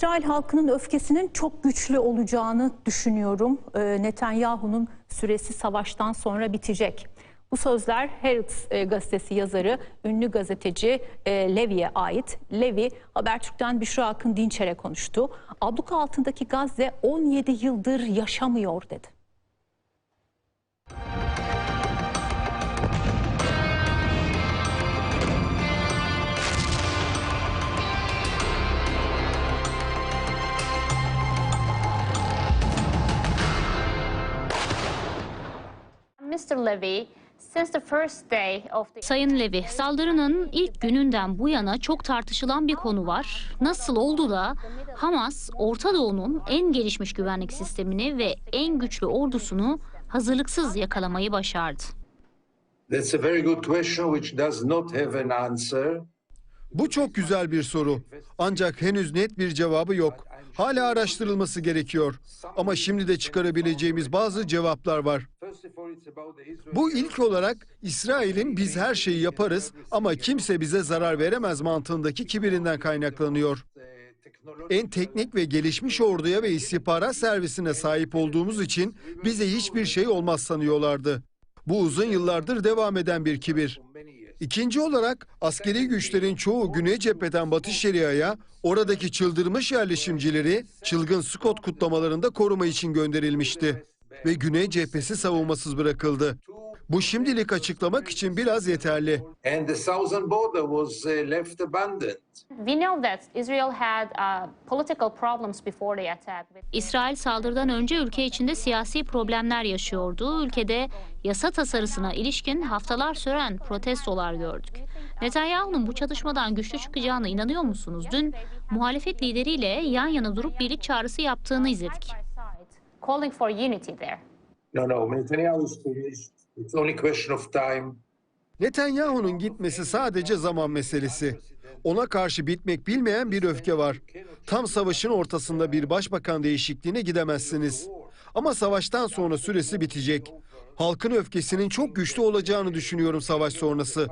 İsrail halkının öfkesinin çok güçlü olacağını düşünüyorum. Ee, Netanyahu'nun süresi savaştan sonra bitecek. Bu sözler Haaretz e, gazetesi yazarı, ünlü gazeteci e, Levi'ye ait. Levi, Habertürk'ten Büşra Akın Dinçer'e konuştu. Abluka altındaki Gazze 17 yıldır yaşamıyor dedi. Sayın Levi, saldırının ilk gününden bu yana çok tartışılan bir konu var. Nasıl oldu da Hamas, Orta Doğu'nun en gelişmiş güvenlik sistemini ve en güçlü ordusunu hazırlıksız yakalamayı başardı? That's a very good question which does not have an answer. Bu çok güzel bir soru. Ancak henüz net bir cevabı yok. Hala araştırılması gerekiyor. Ama şimdi de çıkarabileceğimiz bazı cevaplar var. Bu ilk olarak İsrail'in biz her şeyi yaparız ama kimse bize zarar veremez mantığındaki kibirinden kaynaklanıyor. En teknik ve gelişmiş orduya ve istihbarat servisine sahip olduğumuz için bize hiçbir şey olmaz sanıyorlardı. Bu uzun yıllardır devam eden bir kibir. İkinci olarak askeri güçlerin çoğu Güney cepheden Batı Şeria'ya oradaki çıldırmış yerleşimcileri çılgın Scott kutlamalarında koruma için gönderilmişti. Ve Güney cephesi savunmasız bırakıldı. Bu şimdilik açıklamak için biraz yeterli. Uh, uh, İsrail saldırıdan önce ülke içinde siyasi problemler yaşıyordu. Ülkede yasa tasarısına ilişkin haftalar süren protestolar gördük. Netanyahu'nun bu çatışmadan güçlü çıkacağına inanıyor musunuz? Dün muhalefet lideriyle yan yana durup birlik çağrısı yaptığını izledik. Calling for unity there. No, no, Netanyahu is finished. It's only question of time. Netanyahu'nun gitmesi sadece zaman meselesi. Ona karşı bitmek bilmeyen bir öfke var. Tam savaşın ortasında bir başbakan değişikliğine gidemezsiniz. Ama savaştan sonra süresi bitecek. Halkın öfkesinin çok güçlü olacağını düşünüyorum savaş sonrası.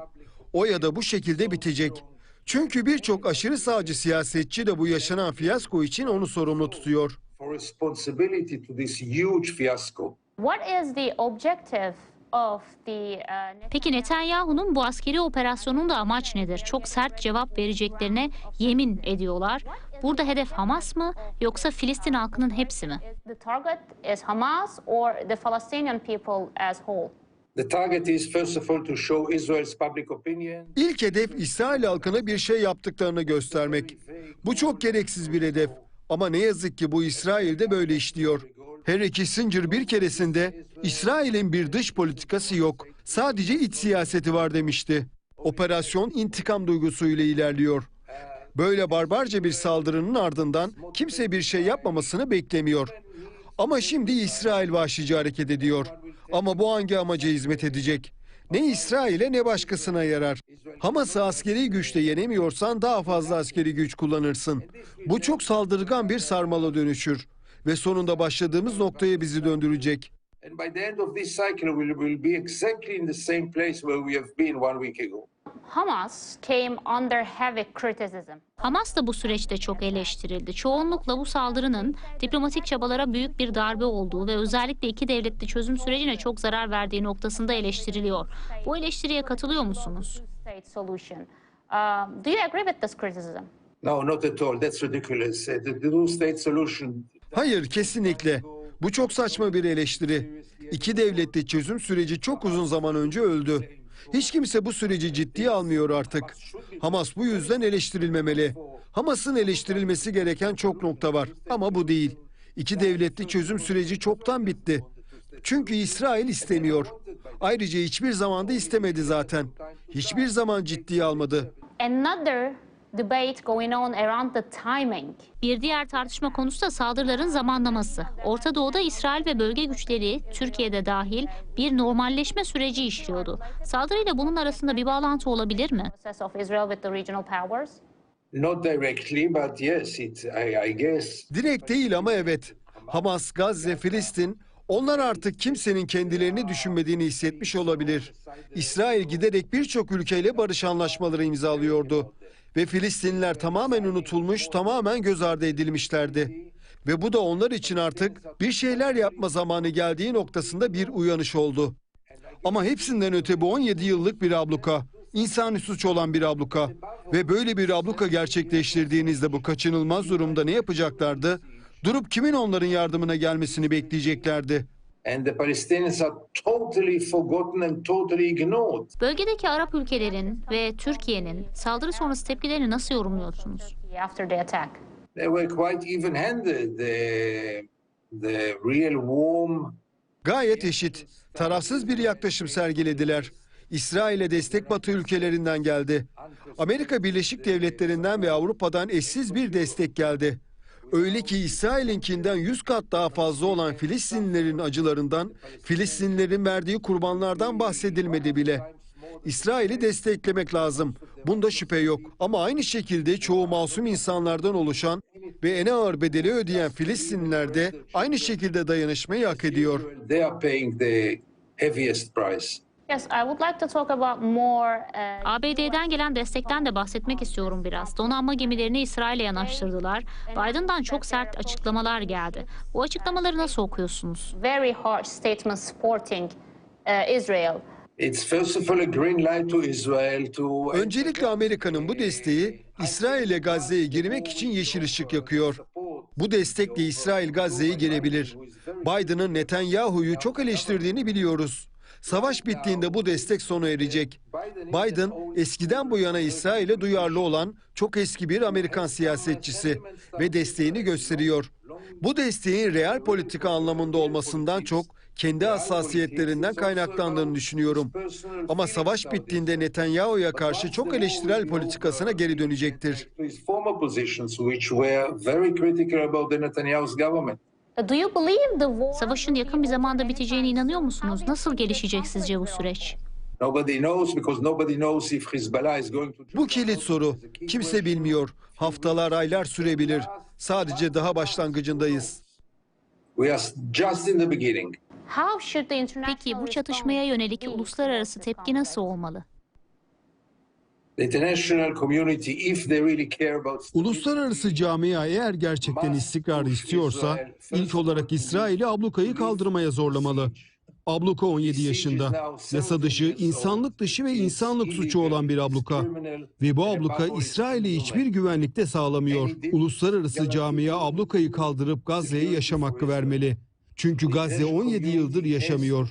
O ya da bu şekilde bitecek. Çünkü birçok aşırı sağcı siyasetçi de bu yaşanan fiyasko için onu sorumlu tutuyor. For responsibility to this huge fiasco. What is the objective of the uh, Peki Netanyahu'nun bu askeri operasyonun da amaç nedir? Çok sert cevap vereceklerine yemin ediyorlar. Burada hedef Hamas mı yoksa Filistin halkının hepsi mi? the target is Hamas or the Palestinian people as whole? The target is first of all to show Israel's public opinion. İlk hedef İsrail halkına bir şey yaptıklarını göstermek. Bu çok gereksiz bir hedef. Ama ne yazık ki bu İsrail'de böyle işliyor. Henry Kissinger bir keresinde İsrail'in bir dış politikası yok. Sadece iç siyaseti var demişti. Operasyon intikam duygusuyla ilerliyor. Böyle barbarca bir saldırının ardından kimse bir şey yapmamasını beklemiyor. Ama şimdi İsrail vahşice hareket ediyor. Ama bu hangi amaca hizmet edecek? Ne İsrail'e ne başkasına yarar. Hamas'ı askeri güçle yenemiyorsan daha fazla askeri güç kullanırsın. Bu çok saldırgan bir sarmala dönüşür. Ve sonunda başladığımız noktaya bizi döndürecek. And by the end of this cycle, we will be exactly in the same place where we have been one week ago. Hamas came under heavy criticism. Hamas da bu süreçte çok eleştirildi. Çoğunlukla bu saldırının diplomatik çabalara büyük bir darbe olduğu ve özellikle iki devletli çözüm sürecine çok zarar verdiği noktasında eleştiriliyor. Bu eleştiriye katılıyor musunuz? Um, do you agree with this criticism? No, not at all. That's ridiculous. Uh, The, the two-state solution Hayır kesinlikle. Bu çok saçma bir eleştiri. İki devletli çözüm süreci çok uzun zaman önce öldü. Hiç kimse bu süreci ciddiye almıyor artık. Hamas bu yüzden eleştirilmemeli. Hamas'ın eleştirilmesi gereken çok nokta var ama bu değil. İki devletli çözüm süreci çoktan bitti. Çünkü İsrail istemiyor. Ayrıca hiçbir zaman da istemedi zaten. Hiçbir zaman ciddiye almadı. Another debate going on around the timing. Bir diğer tartışma konusu da saldırıların zamanlaması. Orta Doğu'da İsrail ve bölge güçleri Türkiye'de dahil bir normalleşme süreci işliyordu. Saldırıyla bunun arasında bir bağlantı olabilir mi? Process of Israel with the regional powers. Not directly, but yes, it, I, I guess. Direkt değil ama evet. Hamas, Gazze, Filistin onlar artık kimsenin kendilerini düşünmediğini hissetmiş olabilir. İsrail giderek birçok ülkeyle barış anlaşmaları imzalıyordu. Ve Filistinliler tamamen unutulmuş, tamamen göz ardı edilmişlerdi. Ve bu da onlar için artık bir şeyler yapma zamanı geldiği noktasında bir uyanış oldu. Ama hepsinden öte bu 17 yıllık bir abluka. İnsani suç olan bir abluka. Ve böyle bir abluka gerçekleştirdiğinizde bu kaçınılmaz durumda ne yapacaklardı? Durup kimin onların yardımına gelmesini bekleyeceklerdi? And the Palestinians are totally forgotten and totally ignored. Bölgedeki Arap ülkelerin ve Türkiye'nin saldırı sonrası tepkilerini nasıl yorumluyorsunuz? After the attack. They were quite even-handed. The, the real warm Gayet eşit, tarafsız bir yaklaşım sergilediler. İsrail'e destek Batı ülkelerinden geldi. Amerika Birleşik Devletleri'nden ve Avrupa'dan eşsiz bir destek geldi. Öyle ki İsrail'inkinden 100 kat daha fazla olan Filistinlilerin acılarından, Filistinlilerin verdiği kurbanlardan bahsedilmedi bile. İsrail'i desteklemek lazım. Bunda şüphe yok. Ama aynı şekilde çoğu masum insanlardan oluşan ve en ağır bedeli ödeyen Filistinliler de aynı şekilde dayanışmayı hak ediyor. They are paying the heaviest price. Yes, I would like to talk about more. Uh, ABD'den gelen destekten de bahsetmek istiyorum biraz. Donanma gemilerini İsrail'e yanaştırdılar. Biden'dan çok sert açıklamalar geldi. Bu açıklamaları nasıl okuyorsunuz? very harsh statements supporting uh, Israel. Öncelikle Amerika'nın bu desteği İsrail'e Gazze'ye girmek için yeşil ışık yakıyor. Bu destekle İsrail Gazze'ye girebilir. Biden'ın Netanyahu'yu çok eleştirdiğini biliyoruz. Savaş bittiğinde bu destek sona erecek. Biden eskiden bu yana İsrail'e duyarlı olan çok eski bir Amerikan siyasetçisi ve desteğini gösteriyor. Bu desteğin real politika anlamında olmasından çok kendi hassasiyetlerinden kaynaklandığını düşünüyorum. Ama savaş bittiğinde Netanyahu'ya karşı çok eleştirel politikasına geri dönecektir. Savaşın yakın bir zamanda biteceğine inanıyor musunuz? Nasıl gelişecek sizce bu süreç? Nobody knows because nobody knows if Hezbollah is going to. Bu kilit soru. Kimse bilmiyor. Haftalar, aylar sürebilir. Sadece daha başlangıcındayız. We are just in the beginning. How should the international Peki bu çatışmaya yönelik uluslararası tepki nasıl olmalı? Uluslararası camia eğer gerçekten istikrar istiyorsa ilk olarak İsrail'i ablukayı kaldırmaya zorlamalı. Abluka 17 yaşında. Yasa dışı, insanlık dışı ve insanlık suçu olan bir abluka. Ve bu abluka İsrail'i hiçbir güvenlikte sağlamıyor. Uluslararası camia ablukayı kaldırıp Gazze'ye yaşam hakkı vermeli. Çünkü Gazze 17 yıldır yaşamıyor.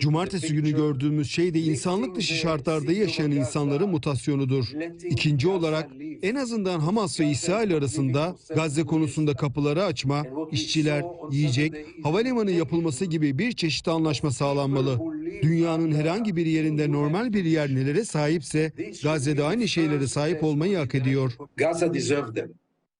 Cumartesi günü gördüğümüz şey de insanlık dışı şartlarda yaşayan insanların mutasyonudur. İkinci olarak en azından Hamas ve İsrail arasında Gazze konusunda kapıları açma, işçiler, yiyecek, havalimanı yapılması gibi bir çeşit anlaşma sağlanmalı. Dünyanın herhangi bir yerinde normal bir yer nelere sahipse Gazze'de aynı şeylere sahip olmayı hak ediyor.